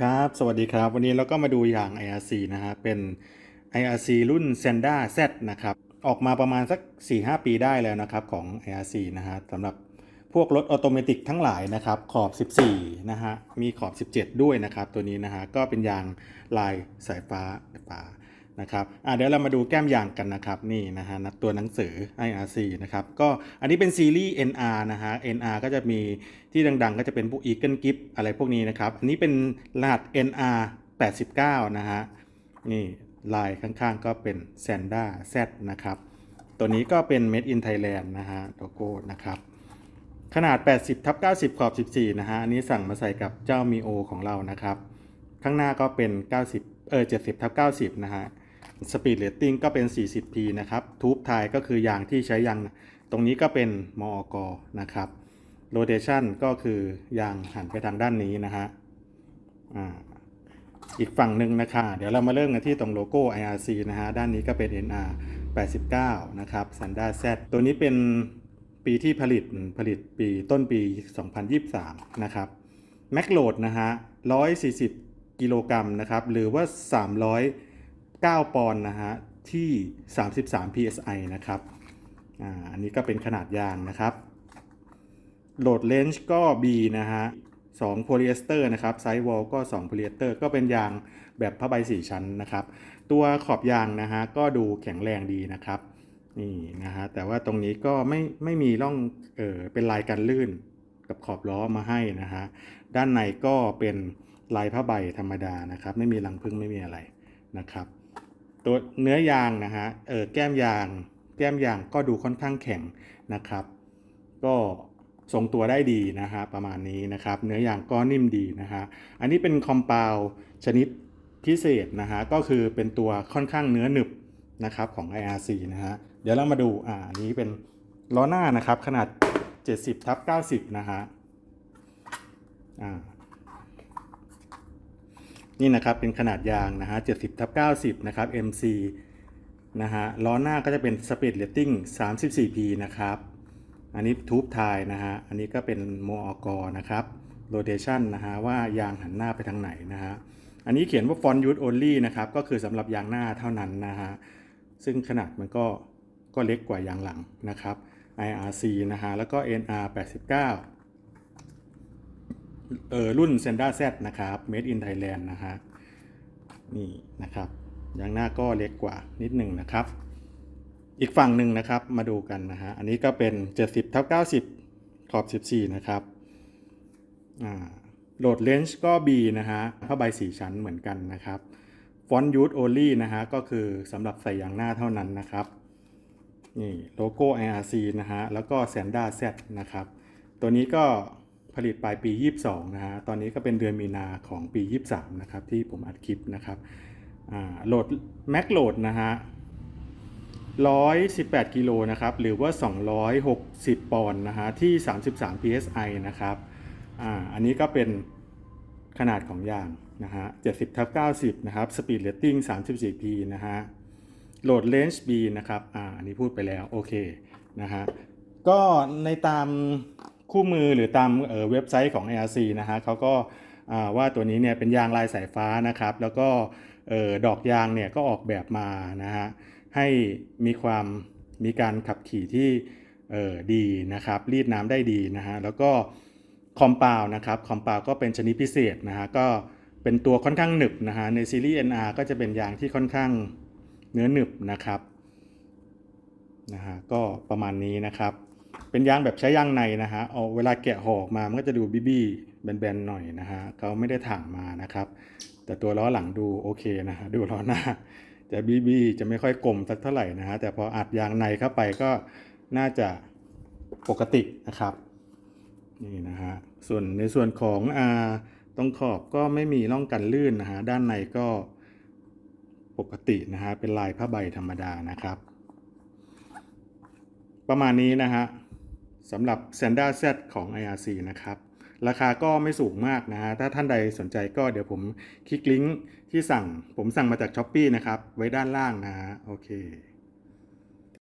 ครับ สวัสดีครับ วันนี้เราก็มาดูอย่าง IRC นะฮะ เป็น IRC รุ่น Senda Z นะครับ ออกมาประมาณสัก 4-5 ปีได้แล้วนะครับของ IRC นะฮะสำหรับพวกรถออโตเมติกทั้งหลายนะครับ ขอบ 14 นะฮะ มีขอบ 17 ด้วยนะครับ ตัวนี้นะฮะ ก็เป็นยางลายสายฟ้าฟ้า นะครับเดี๋ยวเรามาดูแก้มยางกันนะครับนี่นะฮะตัวหนังสือ IRC นะครับก็อันนี้เป็นซีรีส์ NR นะฮะ NR ก็จะมีที่ดังๆ ก็จะเป็นพวก Eagle Gift อะไรพวกนี้นะครับ อันนี้เป็นรหัส NR 89 นะฮะนี่ลายข้างๆ ก็เป็น Sanda Z นะครับตัวนี้ก็เป็น Made in Thailand นะฮะโลโก้นะครับขนาด 80ทับ90 ขอบ 14 นะฮะ อันนี้สั่งมาใส่กับเจ้า Mio ของเรานะครับ ข้างหน้าก็เป็น 90 เออ 70ทับ90 นะฮะ Speed Rating ก็เป็น 40P นะครับ ทูบไทยก็คือยางที่ใช้ยาง ตรงนี้ก็เป็นมอกนะครับ Rotation ก็คือยางหันไปทางด้านนี้นะฮะอ่าอีกฝั่งหนึ่งนะคะเดี๋ยวเรามาเริ่มกันที่ตรงโลโก้ IRC นะฮะ ด้านนี้ก็เป็น NR 89 นะครับ Sanda Z ตัวนี้เป็นปีที่ผลิตผลิตปีต้นปี 2023 นะครับแม็กโหลดนะฮะ 140 กิโลกรัมนะครับ หรือว่า 300 9 ปอนด์นะฮะที่ 33 psi นะครับอ่าอันนี้ก็เป็นขนาดยางนะครับ โหลดเลนส์ก็ B นะฮะ2โพลีเอสเตอร์นะครับไซส์วอลก็2โพลีเอสเตอร์ก็เป็นยางแบบผ้าใบ4ชั้นนะครับ ตัวขอบยางนะฮะก็ดูแข็งแรงดีนะครับนี่นะฮะแต่ว่าตรงนี้ก็ไม่ไม่มีร่องเออเป็นลายกันลื่นกับขอบล้อมาให้นะฮะด้านในก็เป็นลายผ้าใบธรรมดานะครับ ไม่มีรังพึ่งไม่มีอะไรนะครับ ตัวเนื้อยางนะฮะเออแก้มยาง แก้มยางก็ดูค่อนข้างแข็งนะครับ ก็ทรงตัวได้ดีนะฮะประมาณนี้นะครับ เนื้อยางก็นิ่มดีนะฮะอันนี้เป็นคอมเปลชนิดพิเศษนะฮะก็คือเป็นตัวค่อนข้างเนื้อหนึบนะครับของ IRC นะฮะเดี๋ยวเรามาดูอ่าอันนี้เป็นล้อหน้านะครับขนาด 70ทับ90 นะฮะอ่า นี่นะครับเป็นขนาดยางนะฮะ70ทับ90 นะครับ MC นะฮะล้อหน้าก็จะเป็น Speed Rating 34P นะครับ อันนี้ทูบไทยนะฮะ อันนี้ก็เป็นโมออกนะครับ rotation นะฮะว่ายางหันหน้าไปทางไหนนะฮะ อันนี้เขียนว่า front use only นะครับ ก็คือสำหรับยางหน้าเท่านั้นนะฮะ ซึ่งขนาดมันก็ก็เล็กกว่ายางหลังนะครับ IRC นะฮะแล้วก็ NR 89 เออรุ่น Senda Z นะครับ Made in Thailand นะฮะนี่นะครับยางหน้าก็เล็กกว่านิดหนึ่งนะครับ อีกฝั่งหนึ่งนะครับมาดูกันนะฮะอันนี้ก็เป็น 70ทับ90 ขอบ 14 นะครับอ่าโหลดเลนส์ก็ B นะฮะผ้าใบ4ชั้นเหมือนกันนะครับฟอนต์ยูทโอลี่นะฮะก็คือสำหรับใส่ยางหน้าเท่านั้นนะครับนี่โลโก้ IRC นะฮะแล้วก็ Sanda Z นะครับ ตัวนี้ก็ ผลิตปลายปี 22 นะฮะ ตอนนี้ก็เป็นเดือนมีนาของปี 23 นะครับ ที่ผมอัดคลิปนะครับโหลดแม็กโหลดนะฮะ 118 กิโลนะครับ หรือว่า 260 ปอนด์นะฮะ ที่ 33 psi นะครับอ่าอันนี้ก็เป็นขนาดของยางนะฮะ 70ทับ90 นะครับ Speed Rating 34p นะฮะ โหลด Range B นะครับ อ่า อันนี้พูดไปแล้ว โอเค นะฮะ ก็ในตาม คู่มือหรือตามเเว็บไซต์ของ ARC นะฮะเขาก็ว่าตัวนี้เนี่ยเป็นยางลายสายฟ้านะครับ แล้วก็ดอกยางเนี่ยก็ออกแบบมานะฮะให้มีความมีการขับขี่ที่ดีนะครับรีดน้ำได้ดีนะฮะแล้วก็คอมเปลนะครับคอมเปลก็เป็นชนิดพิเศษนะฮะก็เป็นตัวค่อนข้างหนึบนะฮะในซีรีส์ NR ก็จะเป็นยางที่ค่อนข้างเนื้อหนึบนะครับนะฮะก็ประมาณนี้นะครับ เป็นยางแบบใช้ยางในนะฮะเอาเวลาแกะห่อออกมา มันก็จะดูบี้บี้แบนๆหน่อยนะฮะเขาไม่ได้ถ่างมานะครับ แต่ตัวล้อหลังดูโอเคนะฮะดูล้อหน้าจะบี้บี้จะไม่ค่อยกลมสักเท่าไหร่นะฮะแต่พออัดยางในเข้าไปก็น่าจะปกตินะครับนี่นะฮะส่วนในส่วนของอ่าตรงขอบก็ไม่มีร่องกันลื่นนะฮะด้านในก็ปกตินะฮะเป็นลายผ้าใบธรรมดานะครับ ประมาณนี้นะฮะ สำหรับ Sanda Z ของ IRC นะครับ ราคาก็ไม่สูงมากนะฮะ ถ้าท่านใดสนใจก็เดี๋ยวผมคลิกลิงก์ที่สั่ง ผมสั่งมาจาก s h อ p e e นะครับ ไว้ด้านล่างนะฮะ โอเค